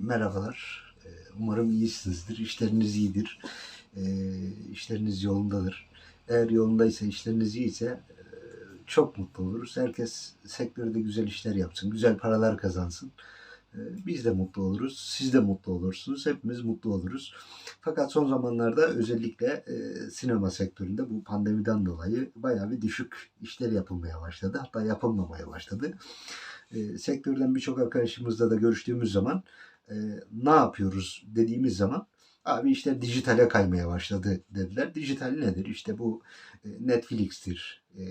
merhabalar. Ee, Umarım iyisinizdir. İşleriniz iyidir. Ee, İşleriniz yolundadır. Eğer yolundaysa, işleriniz iyiyse e, çok mutlu oluruz. Herkes sektörde güzel işler yapsın, güzel paralar kazansın. Ee, Biz de mutlu oluruz, siz de mutlu olursunuz, hepimiz mutlu oluruz. Fakat son zamanlarda özellikle e, sinema sektöründe bu pandemiden dolayı bayağı bir düşük işler yapılmaya başladı. Hatta yapılmamaya başladı. Sektörden birçok arkadaşımızla da görüştüğümüz zaman e, ne yapıyoruz dediğimiz zaman abi işte dijitale kaymaya başladı dediler. Dijital nedir? İşte bu e, Netflix'tir, e,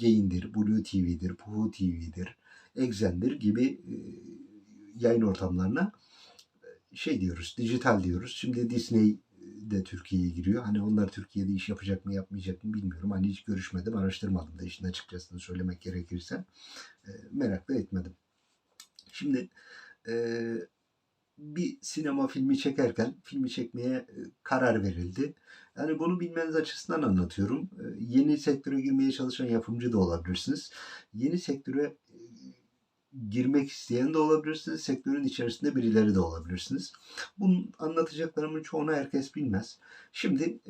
Gain'dir, Blue TV'dir, Puhu TV'dir, Exxen'dir gibi e, yayın ortamlarına e, şey diyoruz, dijital diyoruz. Şimdi Disney de Türkiye'ye giriyor. Hani onlar Türkiye'de iş yapacak mı yapmayacak mı bilmiyorum. Hani hiç görüşmedim, araştırmadım da işin açıkçası söylemek gerekirse. E, merak da etmedim. Şimdi e, bir sinema filmi çekerken filmi çekmeye e, karar verildi. Yani bunu bilmeniz açısından anlatıyorum. E, Yeni sektöre girmeye çalışan yapımcı da olabilirsiniz. Yeni sektöre e, girmek isteyen de olabilirsiniz. Sektörün içerisinde birileri de olabilirsiniz. Bunun anlatacaklarımın çoğunu herkes bilmez. Şimdi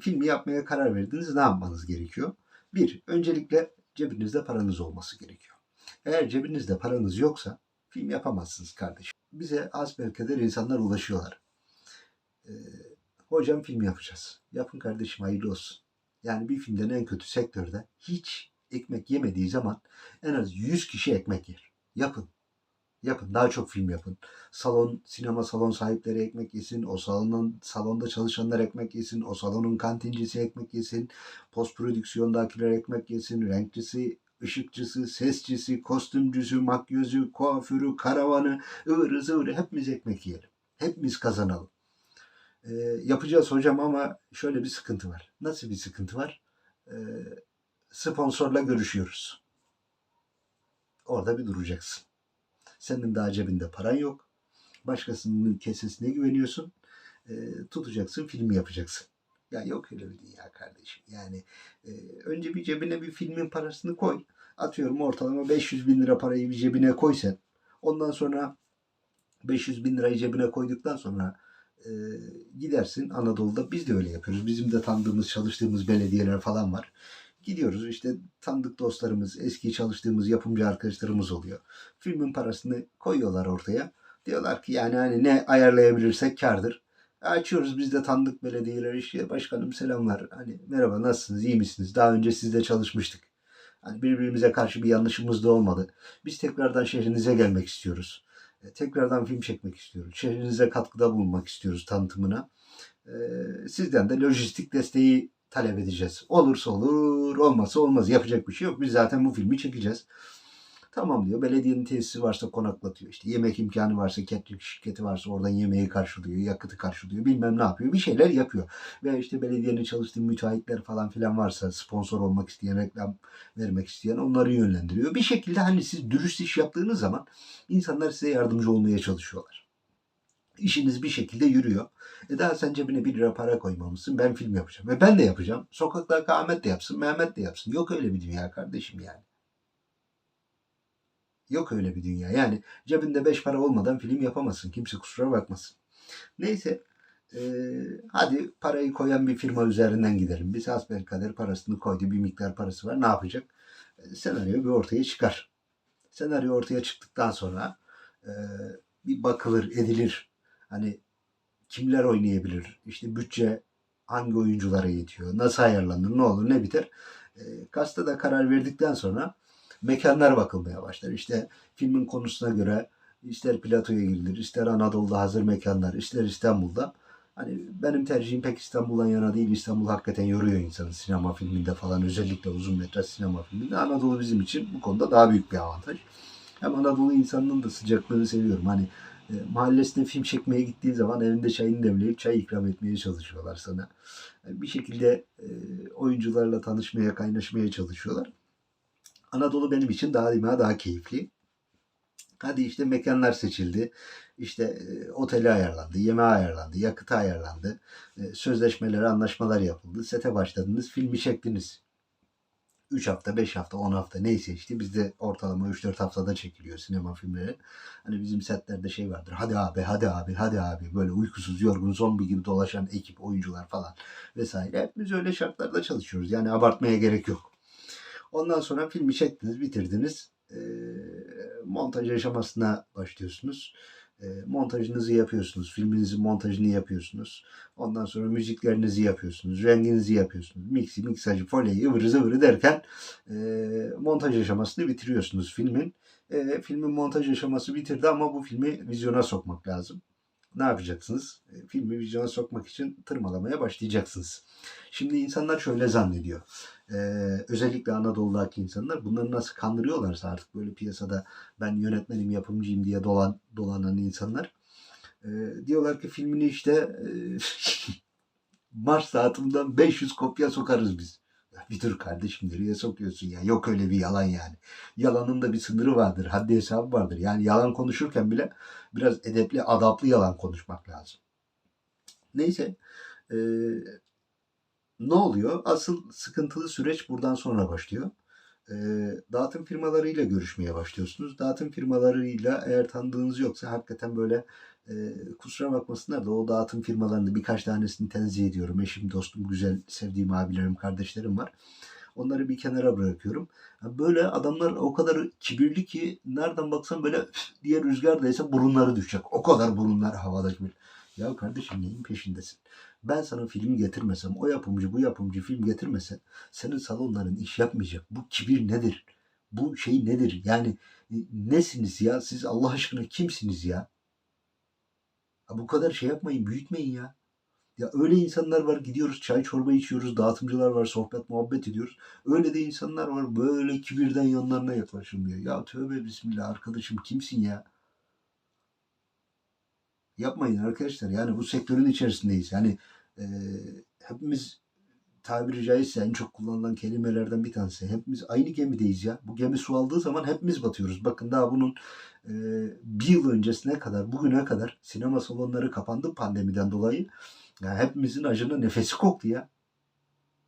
filmi yapmaya karar verdiniz. Ne yapmanız gerekiyor? Bir, öncelikle cebinizde paranız olması gerekiyor. Eğer cebinizde paranız yoksa film yapamazsınız kardeşim. Bize asbelkader insanlar ulaşıyorlar. Ee, hocam film yapacağız. Yapın kardeşim hayırlı olsun. Yani bir filmden en kötü sektörde hiç ekmek yemediği zaman en az 100 kişi ekmek yer. Yapın. Yapın. Daha çok film yapın. Salon, sinema salon sahipleri ekmek yesin. O salonun salonda çalışanlar ekmek yesin. O salonun kantincisi ekmek yesin. Post prodüksiyondakiler ekmek yesin. Renkçisi, ışıkçısı, sesçisi, kostümcüsü, makyözü, kuaförü, karavanı, ıvırı zıvırı hepimiz ekmek yiyelim. Hepimiz kazanalım. Ee, yapacağız hocam ama şöyle bir sıkıntı var. Nasıl bir sıkıntı var? Ee, sponsorla görüşüyoruz. Orada bir duracaksın. Senin daha cebinde paran yok. Başkasının kesesine güveniyorsun. Ee, tutacaksın, filmi yapacaksın. Ya yok öyle bir dünya kardeşim. Yani e, önce bir cebine bir filmin parasını koy. Atıyorum ortalama 500 bin lira parayı bir cebine koy sen. Ondan sonra 500 bin lirayı cebine koyduktan sonra e, gidersin Anadolu'da. Biz de öyle yapıyoruz. Bizim de tanıdığımız, çalıştığımız belediyeler falan var. Gidiyoruz işte tanıdık dostlarımız, eski çalıştığımız yapımcı arkadaşlarımız oluyor. Filmin parasını koyuyorlar ortaya. Diyorlar ki yani hani ne ayarlayabilirsek kardır. Açıyoruz biz de tanıdık belediyeler işte başkanım selamlar. Hani merhaba nasılsınız iyi misiniz? Daha önce sizle çalışmıştık. Hani birbirimize karşı bir yanlışımız da olmadı. Biz tekrardan şehrinize gelmek istiyoruz. E, Tekrardan film çekmek istiyoruz. Şehrinize katkıda bulunmak istiyoruz tanıtımına. E, Sizden de lojistik desteği talep edeceğiz. Olursa olur, olmazsa olmaz. Yapacak bir şey yok. Biz zaten bu filmi çekeceğiz. Tamam diyor. Belediyenin tesisi varsa konaklatıyor. İşte yemek imkanı varsa, catering şirketi varsa oradan yemeği karşılıyor, yakıtı karşılıyor. Bilmem ne yapıyor. Bir şeyler yapıyor. Ve işte belediyenin çalıştığı müteahhitler falan filan varsa sponsor olmak isteyen, reklam vermek isteyen onları yönlendiriyor. Bir şekilde hani siz dürüst iş yaptığınız zaman insanlar size yardımcı olmaya çalışıyorlar. İşiniz bir şekilde yürüyor. E daha sen cebine bir lira para koymamışsın. Ben film yapacağım. Ve ben de yapacağım. Sokakta Ahmet de yapsın, Mehmet de yapsın. Yok öyle bir dünya kardeşim yani. Yok öyle bir dünya. Yani cebinde beş para olmadan film yapamazsın. Kimse kusura bakmasın. Neyse. eee, hadi parayı koyan bir firma üzerinden gidelim. Biz hasbelkader parasını koydu. Bir miktar parası var. Ne yapacak? E, senaryo bir ortaya çıkar. Senaryo ortaya çıktıktan sonra eee, bir bakılır, edilir. Hani kimler oynayabilir? İşte bütçe hangi oyunculara yetiyor? Nasıl ayarlanır? Ne olur? Ne biter? E, kasta da karar verdikten sonra mekanlar bakılmaya başlar. İşte filmin konusuna göre ister platoya gidilir, ister Anadolu'da hazır mekanlar, ister İstanbul'da. Hani benim tercihim pek İstanbul'dan yana değil. İstanbul hakikaten yoruyor insanı sinema filminde falan. Özellikle uzun metraj sinema filminde. Anadolu bizim için bu konuda daha büyük bir avantaj. Hem Anadolu insanının da sıcaklığını seviyorum. Hani e, mahallesinde film çekmeye gittiğin zaman evinde çayını demleyip çay ikram etmeye çalışıyorlar sana. Yani bir şekilde e, oyuncularla tanışmaya, kaynaşmaya çalışıyorlar. Anadolu benim için daima daha keyifli. Hadi işte mekanlar seçildi. İşte e, oteli ayarlandı, yemeği ayarlandı, yakıtı ayarlandı. E, sözleşmeler, anlaşmalar yapıldı. Sete başladınız, filmi çektiniz. 3 hafta, 5 hafta, 10 hafta neyse işte bizde ortalama 3-4 haftada çekiliyor sinema filmleri. Hani bizim setlerde şey vardır. Hadi abi, hadi abi, hadi abi. Böyle uykusuz, yorgun, zombi gibi dolaşan ekip, oyuncular falan vesaire. Hepimiz öyle şartlarda çalışıyoruz. Yani abartmaya gerek yok. Ondan sonra filmi çektiniz, bitirdiniz. Ee, montaj aşamasına başlıyorsunuz. Ee, montajınızı yapıyorsunuz. Filminizin montajını yapıyorsunuz. Ondan sonra müziklerinizi yapıyorsunuz. Renginizi yapıyorsunuz. Mixi, miksajı, folyeyi, ıvırı zıvırı derken e, montaj aşamasını bitiriyorsunuz filmin. E, filmin montaj aşaması bitirdi ama bu filmi vizyona sokmak lazım. Ne yapacaksınız? E, filmi vizyona sokmak için tırmalamaya başlayacaksınız. Şimdi insanlar şöyle zannediyor. E, özellikle Anadolu'daki insanlar bunları nasıl kandırıyorlarsa artık böyle piyasada ben yönetmenim, yapımcıyım diye dolan, dolanan insanlar. E, diyorlar ki filmini işte e, Mars saatinden 500 kopya sokarız biz. Bir dur kardeşim nereye sokuyorsun ya? Yok öyle bir yalan yani. Yalanın da bir sınırı vardır. Haddi hesabı vardır. Yani yalan konuşurken bile biraz edepli, adaplı yalan konuşmak lazım. Neyse. E, ne oluyor? Asıl sıkıntılı süreç buradan sonra başlıyor. E, dağıtım firmalarıyla görüşmeye başlıyorsunuz. Dağıtım firmalarıyla eğer tanıdığınız yoksa hakikaten böyle e, kusura bakmasınlar da o dağıtım firmalarında birkaç tanesini tenzih ediyorum. Eşim, dostum, güzel, sevdiğim abilerim, kardeşlerim var. Onları bir kenara bırakıyorum. Böyle adamlar o kadar kibirli ki nereden baksan böyle diye rüzgardaysa burunları düşecek. O kadar burunlar havada kibir. Ya kardeşim neyin peşindesin? Ben sana film getirmesem, o yapımcı bu yapımcı film getirmese senin salonların iş yapmayacak. Bu kibir nedir? Bu şey nedir? Yani e, nesiniz ya? Siz Allah aşkına kimsiniz ya? Ya bu kadar şey yapmayın, büyütmeyin ya. Ya öyle insanlar var gidiyoruz çay çorba içiyoruz, dağıtımcılar var sohbet muhabbet ediyoruz. Öyle de insanlar var böyle kibirden yanlarına yaklaşılmıyor. Ya tövbe bismillah arkadaşım kimsin ya? Yapmayın arkadaşlar yani bu sektörün içerisindeyiz. Yani e, hepimiz tabiri caizse en çok kullanılan kelimelerden bir tanesi. Hepimiz aynı gemideyiz ya. Bu gemi su aldığı zaman hepimiz batıyoruz. Bakın daha bunun e, bir yıl öncesine kadar, bugüne kadar sinema salonları kapandı pandemiden dolayı. Yani hepimizin acına nefesi koktu ya.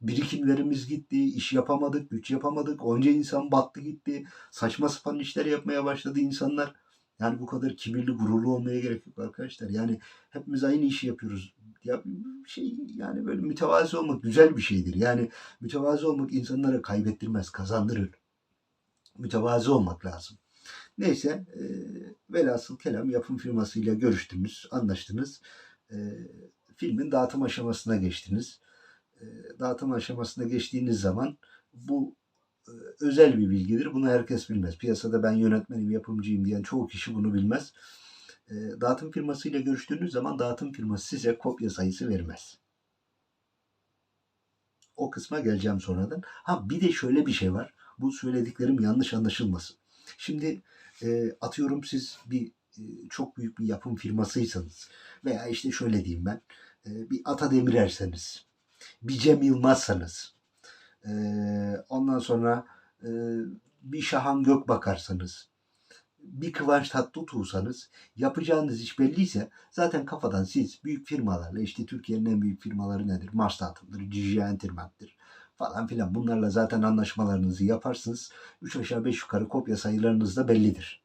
Birikimlerimiz gitti, iş yapamadık, güç yapamadık. Onca insan battı gitti. Saçma sapan işler yapmaya başladı insanlar. Yani bu kadar kibirli, gururlu olmaya gerek yok arkadaşlar. Yani hepimiz aynı işi yapıyoruz. Ya şey yani böyle mütevazi olmak güzel bir şeydir. Yani mütevazi olmak insanlara kaybettirmez, kazandırır. Mütevazi olmak lazım. Neyse e, velhasıl kelam yapım firmasıyla görüştünüz, anlaştınız. E, filmin dağıtım aşamasına geçtiniz. E, dağıtım aşamasına geçtiğiniz zaman bu e, özel bir bilgidir. Bunu herkes bilmez. Piyasada ben yönetmenim, yapımcıyım diyen çoğu kişi bunu bilmez. E, dağıtım firmasıyla görüştüğünüz zaman dağıtım firması size kopya sayısı vermez. O kısma geleceğim sonradan. Ha bir de şöyle bir şey var. Bu söylediklerim yanlış anlaşılmasın. Şimdi e, atıyorum siz bir e, çok büyük bir yapım firmasıysanız veya işte şöyle diyeyim ben e, bir Ata Demirerseniz, bir Cem Yılmazsanız, e, ondan sonra e, bir Şahan Gökbakarsanız, bir Kıvanç Tatlıtuğ'sanız yapacağınız iş belliyse zaten kafadan siz büyük firmalarla işte Türkiye'nin en büyük firmaları nedir? Mars Dağıtım'dır, Cici falan filan bunlarla zaten anlaşmalarınızı yaparsınız. 3 aşağı 5 yukarı kopya sayılarınız da bellidir.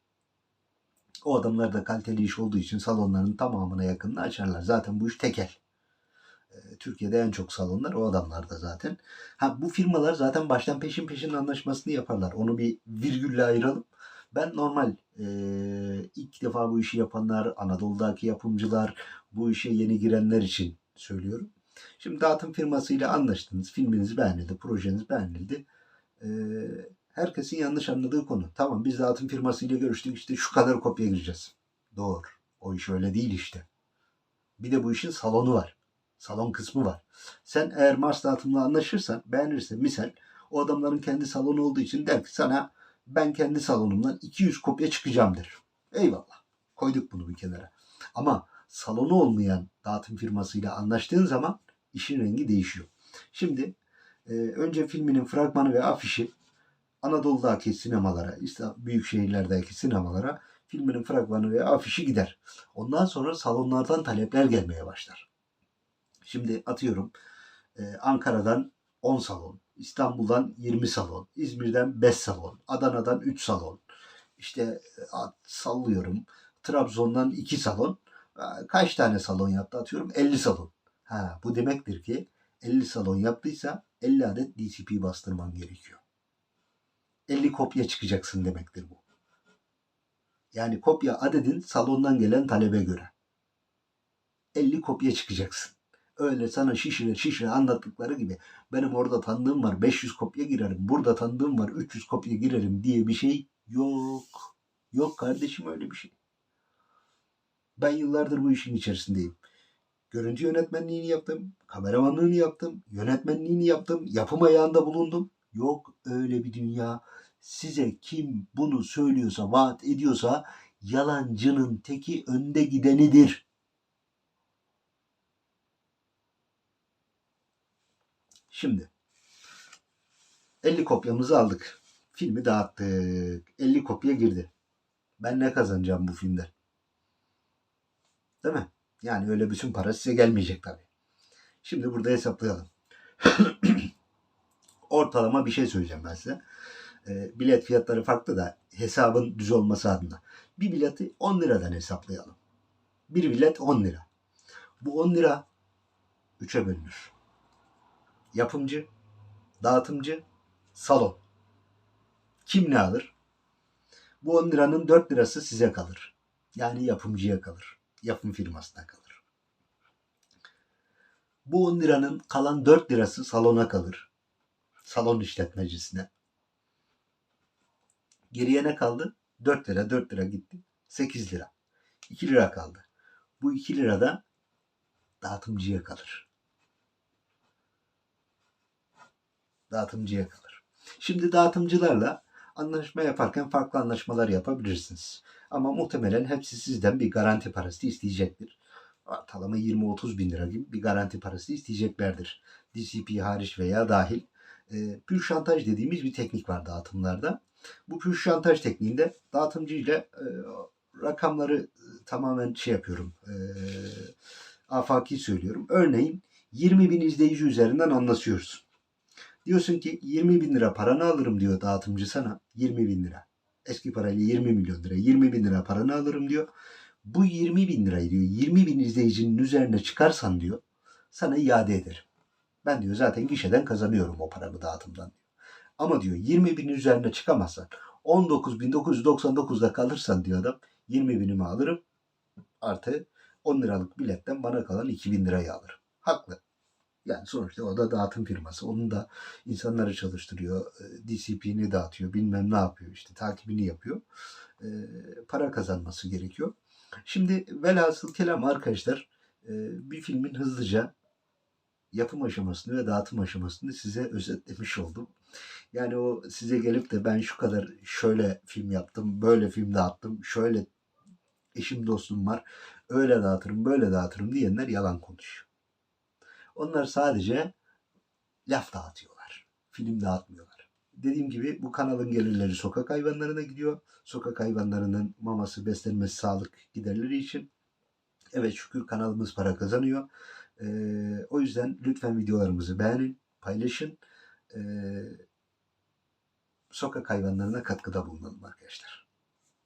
O adamlar da kaliteli iş olduğu için salonların tamamına yakınını açarlar. Zaten bu iş tekel. Türkiye'de en çok salonlar o adamlarda zaten. Ha bu firmalar zaten baştan peşin peşin anlaşmasını yaparlar. Onu bir virgülle ayıralım. Ben normal e, ilk defa bu işi yapanlar, Anadolu'daki yapımcılar, bu işe yeni girenler için söylüyorum. Şimdi dağıtım firmasıyla anlaştınız, filminiz beğenildi, projeniz beğenildi. E, herkesin yanlış anladığı konu. Tamam biz dağıtım firmasıyla görüştük işte şu kadar kopya gireceğiz. Doğru. O iş öyle değil işte. Bir de bu işin salonu var. Salon kısmı var. Sen eğer Mars dağıtımla anlaşırsan, beğenirsen misal o adamların kendi salonu olduğu için der ki sana ben kendi salonumdan 200 kopya çıkacağım der. Eyvallah. Koyduk bunu bir kenara. Ama salonu olmayan dağıtım firmasıyla anlaştığın zaman işin rengi değişiyor. Şimdi e, önce filminin fragmanı ve afişi Anadolu'daki sinemalara, büyük şehirlerdeki sinemalara filminin fragmanı ve afişi gider. Ondan sonra salonlardan talepler gelmeye başlar. Şimdi atıyorum e, Ankara'dan 10 salon, İstanbul'dan 20 salon, İzmir'den 5 salon, Adana'dan 3 salon. İşte e, sallıyorum. Trabzon'dan 2 salon. Ha, Kaç tane salon yaptı atıyorum? 50 salon. Ha, bu demektir ki 50 salon yaptıysa 50 adet DCP bastırman gerekiyor. 50 kopya çıkacaksın demektir bu. Yani kopya adedin salondan gelen talebe göre. 50 kopya çıkacaksın. Öyle sana şişire şişire anlattıkları gibi benim orada tanıdığım var 500 kopya girerim. Burada tanıdığım var 300 kopya girerim diye bir şey yok. Yok kardeşim öyle bir şey. Ben yıllardır bu işin içerisindeyim. Görüntü yönetmenliğini yaptım, kameramanlığını yaptım, yönetmenliğini yaptım, yapım ayağında bulundum. Yok öyle bir dünya. Size kim bunu söylüyorsa, vaat ediyorsa yalancının teki önde gidenidir. Şimdi 50 kopyamızı aldık. Filmi dağıttık. 50 kopya girdi. Ben ne kazanacağım bu filmden? Değil mi? Yani öyle bütün para size gelmeyecek tabii. Şimdi burada hesaplayalım. Ortalama bir şey söyleyeceğim ben size. E, bilet fiyatları farklı da hesabın düz olması adına. Bir bileti 10 liradan hesaplayalım. Bir bilet 10 lira. Bu 10 lira 3'e bölünür. Yapımcı, dağıtımcı, salon. Kim ne alır? Bu 10 liranın 4 lirası size kalır. Yani yapımcıya kalır. Yapım firmasına kalır. Bu 10 liranın kalan 4 lirası salona kalır. Salon işletmecisine. Geriye ne kaldı? 4 lira 4 lira gitti. 8 lira. 2 lira kaldı. Bu 2 lira da dağıtımcıya kalır. Dağıtımcıya kalır. Şimdi dağıtımcılarla anlaşma yaparken farklı anlaşmalar yapabilirsiniz. Ama muhtemelen hepsi sizden bir garanti parası isteyecektir. Ortalama 20-30 bin lira gibi bir garanti parası isteyeceklerdir. DCP hariç veya dahil. E, pür şantaj dediğimiz bir teknik var dağıtımlarda. Bu pür şantaj tekniğinde dağıtımcı ile e, rakamları e, tamamen şey yapıyorum. E, afaki söylüyorum. Örneğin 20 bin izleyici üzerinden anlaşıyoruz. Diyorsun ki 20 bin lira paranı alırım diyor dağıtımcı sana. 20 bin lira. Eski parayla 20 milyon lira. 20 bin lira paranı alırım diyor. Bu 20 bin lirayı diyor 20 bin izleyicinin üzerine çıkarsan diyor sana iade ederim. Ben diyor zaten gişeden kazanıyorum o paramı dağıtımdan. Ama diyor 20 bin üzerine çıkamazsan 19.999'da kalırsan diyor adam 20 binimi alırım artı 10 liralık biletten bana kalan 2000 lirayı alırım. Haklı. Yani sonuçta o da dağıtım firması. Onun da insanları çalıştırıyor. e, DCP'ni dağıtıyor. Bilmem ne yapıyor. işte takibini yapıyor. E, para kazanması gerekiyor. Şimdi velhasıl kelam arkadaşlar e, bir filmin hızlıca yapım aşamasını ve dağıtım aşamasını size özetlemiş oldum. Yani o size gelip de ben şu kadar şöyle film yaptım, böyle film dağıttım, şöyle eşim dostum var, öyle dağıtırım, böyle dağıtırım diyenler yalan konuşuyor. Onlar sadece laf dağıtıyorlar. Film dağıtmıyorlar. Dediğim gibi bu kanalın gelirleri sokak hayvanlarına gidiyor. Sokak hayvanlarının maması, beslenmesi, sağlık giderleri için. Evet şükür kanalımız para kazanıyor. Ee, o yüzden lütfen videolarımızı beğenin, paylaşın. Ee, sokak hayvanlarına katkıda bulunalım arkadaşlar.